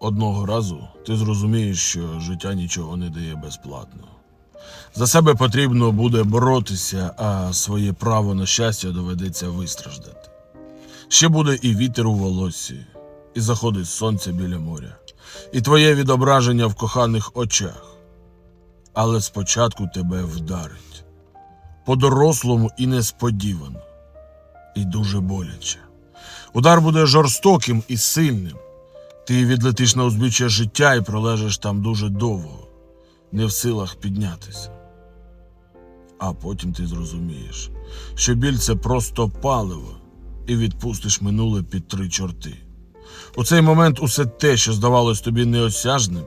Одного разу ти зрозумієш, що життя нічого не дає безплатно. За себе потрібно буде боротися, а своє право на щастя доведеться вистраждати. Ще буде і вітер у волоссі, і заходить сонце біля моря, і твоє відображення в коханих очах. Але спочатку тебе вдарить. По-дорослому і несподівано, і дуже боляче. Удар буде жорстоким і сильним. Ти відлетиш на узбіччя життя і пролежиш там дуже довго, не в силах піднятися. А потім ти зрозумієш, що біль це просто паливо, і відпустиш минуле під три чорти. У цей момент усе те, що здавалось тобі неосяжним,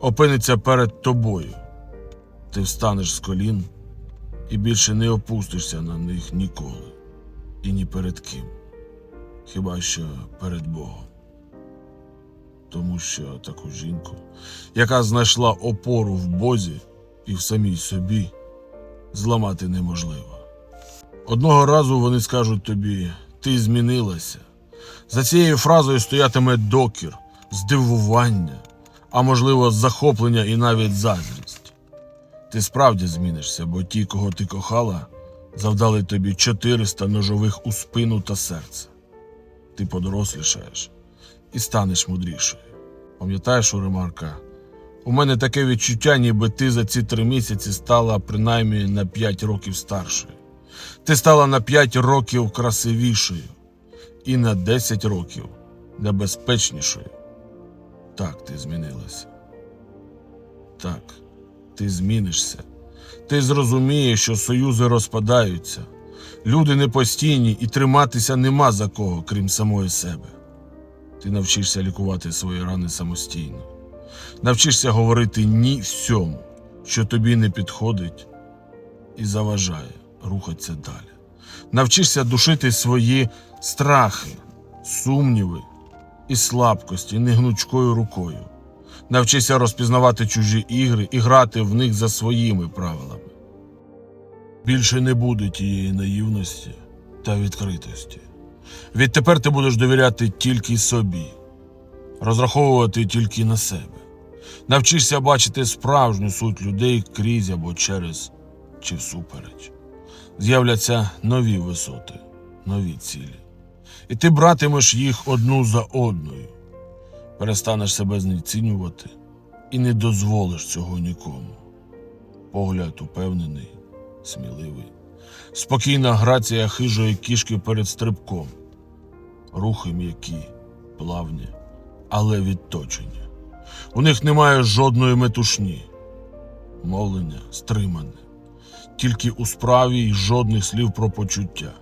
опиниться перед тобою. Ти встанеш з колін і більше не опустишся на них ніколи і ні перед ким, хіба що перед Богом тому що таку жінку, яка знайшла опору в Бозі і в самій собі, зламати неможливо. Одного разу вони скажуть тобі, ти змінилася. За цією фразою стоятиме докір, здивування, а можливо, захоплення і навіть заздрість. Ти справді змінишся, бо ті, кого ти кохала, завдали тобі 400 ножових у спину та серце. Ти подорослішаєш і станеш мудрішою. Пам'ятаєш, у ремарка? У мене таке відчуття, ніби ти за ці три місяці стала принаймні на 5 років старшою. Ти стала на 5 років красивішою і на 10 років небезпечнішою. Так, ти змінилася. Так, ти змінишся. Ти зрозумієш, що союзи розпадаються. Люди непостійні і триматися нема за кого, крім самої себе. Ти навчишся лікувати свої рани самостійно. Навчишся говорити ні всьому, що тобі не підходить і заважає рухатися далі. Навчишся душити свої страхи, сумніви і слабкості негнучкою рукою. Навчишся розпізнавати чужі ігри і грати в них за своїми правилами. Більше не буде тієї наївності та відкритості. Відтепер ти будеш довіряти тільки собі, розраховувати тільки на себе. Навчишся бачити справжню суть людей крізь або через чи всупереч. З'являться нові висоти, нові цілі. І ти братимеш їх одну за одною. Перестанеш себе знецінювати і не дозволиш цього нікому. Погляд упевнений, сміливий, спокійна грація хижої кішки перед стрибком рухи м'які, плавні, але відточені. У них немає жодної метушні, мовлення стримане, тільки у справі й жодних слів про почуття,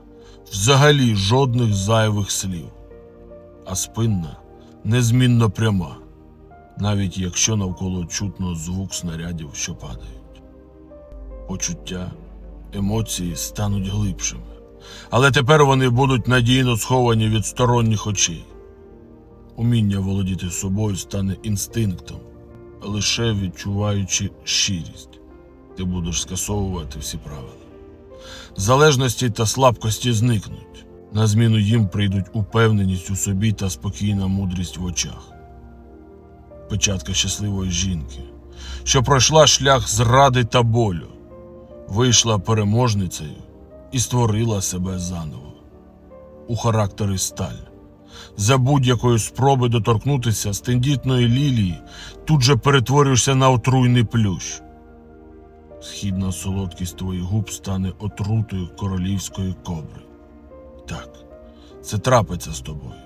взагалі жодних зайвих слів, а спинна незмінно пряма, навіть якщо навколо чутно звук снарядів, що падають. Почуття, емоції стануть глибшими але тепер вони будуть надійно сховані від сторонніх очей. Уміння володіти собою стане інстинктом, лише відчуваючи щирість, ти будеш скасовувати всі правила. Залежності та слабкості зникнуть. На зміну їм прийдуть упевненість у собі та спокійна мудрість в очах. Печатка щасливої жінки, що пройшла шлях зради та болю, вийшла переможницею і створила себе заново. У характері сталь. За будь-якої спроби доторкнутися з тендітної лілії тут же перетворюєшся на отруйний плющ. Східна солодкість твоїх губ стане отрутою королівської кобри. Так, це трапиться з тобою.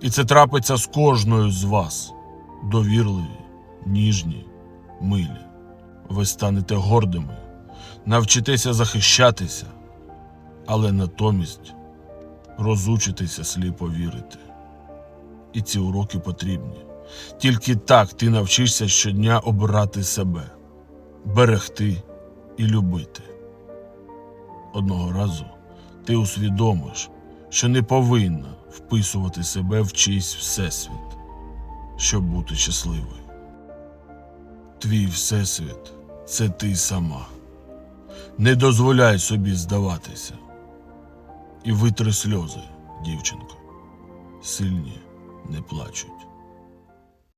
І це трапиться з кожною з вас. Довірливі, ніжні, милі. Ви станете гордими, навчитеся захищатися але натомість розучитися сліпо вірити. І ці уроки потрібні. Тільки так ти навчишся щодня обирати себе, берегти і любити. Одного разу ти усвідомиш, що не повинна вписувати себе в чийсь всесвіт, щоб бути щасливою. Твій всесвіт це ти сама. Не дозволяй собі здаватися. І витри сльози, дівчинко. Сильні не плачуть.